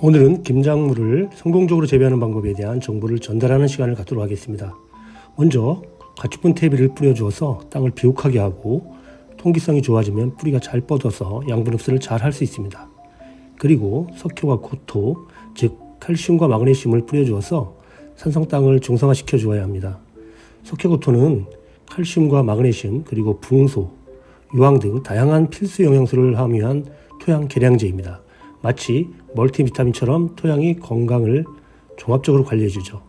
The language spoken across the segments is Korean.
오늘은 김작물을 성공적으로 재배하는 방법에 대한 정보를 전달하는 시간을 갖도록 하겠습니다. 먼저 가축분 퇴비를 뿌려주어서 땅을 비옥하게 하고 통기성이 좋아지면 뿌리가 잘 뻗어서 양분 흡수를 잘 할 수 있습니다. 그리고 석효와 고토, 즉 칼슘과 마그네슘을 뿌려주어서 산성 땅을 중성화시켜 주어야 합니다. 석회고토는 칼슘과 마그네슘 그리고 붕소, 유황 등 다양한 필수 영양소를 함유한 토양 개량제입니다. 마치 멀티비타민처럼 토양이 건강을 종합적으로 관리해주죠.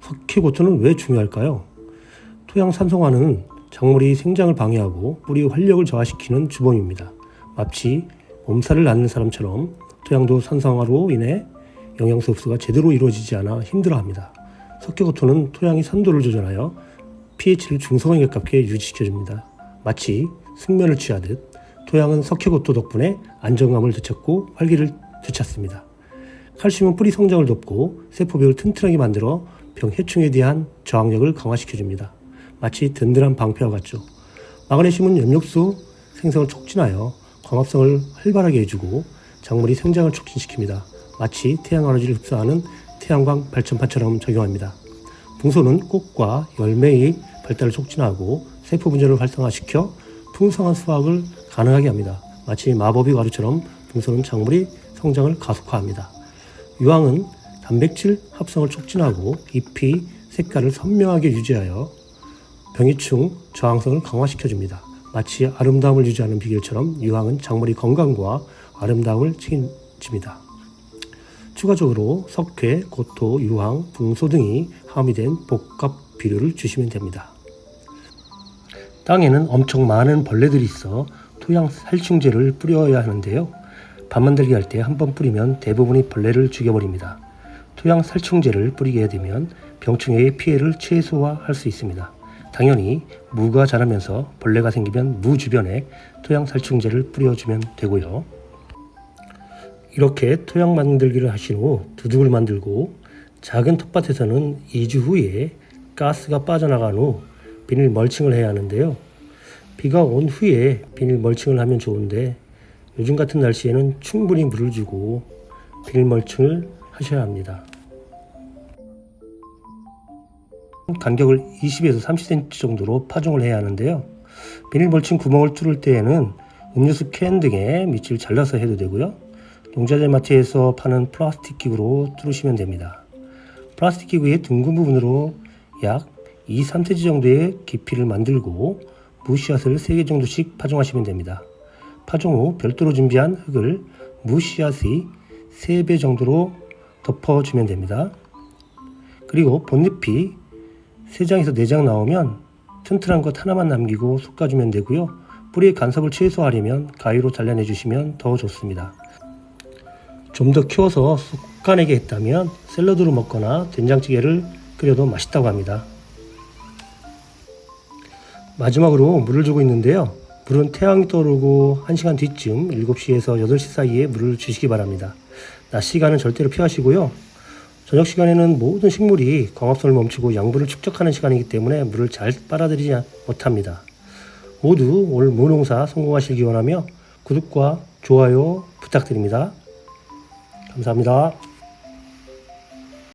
석회고토는 왜 중요할까요? 토양 산성화는 작물이 생장을 방해하고 뿌리 활력을 저하시키는 주범입니다. 마치 몸살을 앓는 사람처럼 토양도 산성화로 인해 영양소 흡수가 제대로 이루어지지 않아 힘들어합니다. 석회고토는 토양의 산도를 조절하여 pH를 중성하게 가깝게 유지시켜줍니다. 마치 숙면을 취하듯 토양은 석회고토 덕분에 안정감을 되찾고 활기를 되찾습니다. 칼슘은 뿌리 성장을 돕고 세포벽을 튼튼하게 만들어 병 해충에 대한 저항력을 강화시켜줍니다. 마치 든든한 방패와 같죠. 마그네슘은 엽력소 생성을 촉진하여 광합성을 활발하게 해주고 작물이 생장을 촉진시킵니다. 마치 태양 에너지를 흡수하는 태양광 발전판처럼 작용합니다. 붕소는 꽃과 열매의 발달을 촉진하고 세포 분열을 활성화시켜 풍성한 수확을 가능하게 합니다. 마치 마법의 가루처럼 붕소는 작물의 성장을 가속화합니다. 유황은 단백질 합성을 촉진하고 잎이 색깔을 선명하게 유지하여 병해충 저항성을 강화시켜줍니다. 마치 아름다움을 유지하는 비결처럼 유황은 작물의 건강과 아름다움을 책임집니다. 추가적으로 석회, 고토, 유황, 붕소 등이 함유된 복합 비료를 주시면 됩니다. 땅에는 엄청 많은 벌레들이 있어 토양 살충제를 뿌려야 하는데요. 밥 만들기 할 때 한 번 뿌리면 대부분이 벌레를 죽여버립니다. 토양 살충제를 뿌리게 되면 병충해의 피해를 최소화할 수 있습니다. 당연히 무가 자라면서 벌레가 생기면 무 주변에 토양 살충제를 뿌려주면 되고요. 이렇게 토양 만들기를 하신 후 두둑을 만들고 작은 텃밭에서는 2주 후에 가스가 빠져나간 후 비닐 멀칭을 해야 하는데요. 비가 온 후에 비닐 멀칭을 하면 좋은데 요즘 같은 날씨에는 충분히 물을 주고 비닐 멀칭을 하셔야 합니다. 간격을 20에서 30cm 정도로 파종을 해야 하는데요. 비닐 멀칭 구멍을 뚫을 때에는 음료수 캔 등에 밑을 잘라서 해도 되고요. 농자재 마트에서 파는 플라스틱 기구로 뚫으시면 됩니다. 플라스틱 기구의 둥근 부분으로 약 2, 3cm 정도의 깊이를 만들고 무씨앗을 3개 정도씩 파종하시면 됩니다. 파종 후 별도로 준비한 흙을 무씨앗의 3배 정도로 덮어주면 됩니다. 그리고 본잎이 3장에서 4장 나오면 튼튼한 것 하나만 남기고 솎아주면 되고요. 뿌리의 간섭을 최소화하려면 가위로 잘라내 주시면 더 좋습니다. 좀 더 키워서 솎아내게 했다면 샐러드로 먹거나 된장찌개를 끓여도 맛있다고 합니다. 마지막으로 물을 주고 있는데요. 물은 태양이 떠오르고 1시간 뒤쯤 7시에서 8시 사이에 물을 주시기 바랍니다. 낮 시간은 절대로 피하시고요. 저녁 시간에는 모든 식물이 광합성을 멈추고 양분을 축적하는 시간이기 때문에 물을 잘 빨아들이지 못합니다. 모두 올 무농사 성공하시기 원하며 구독과 좋아요 부탁드립니다. 감사합니다.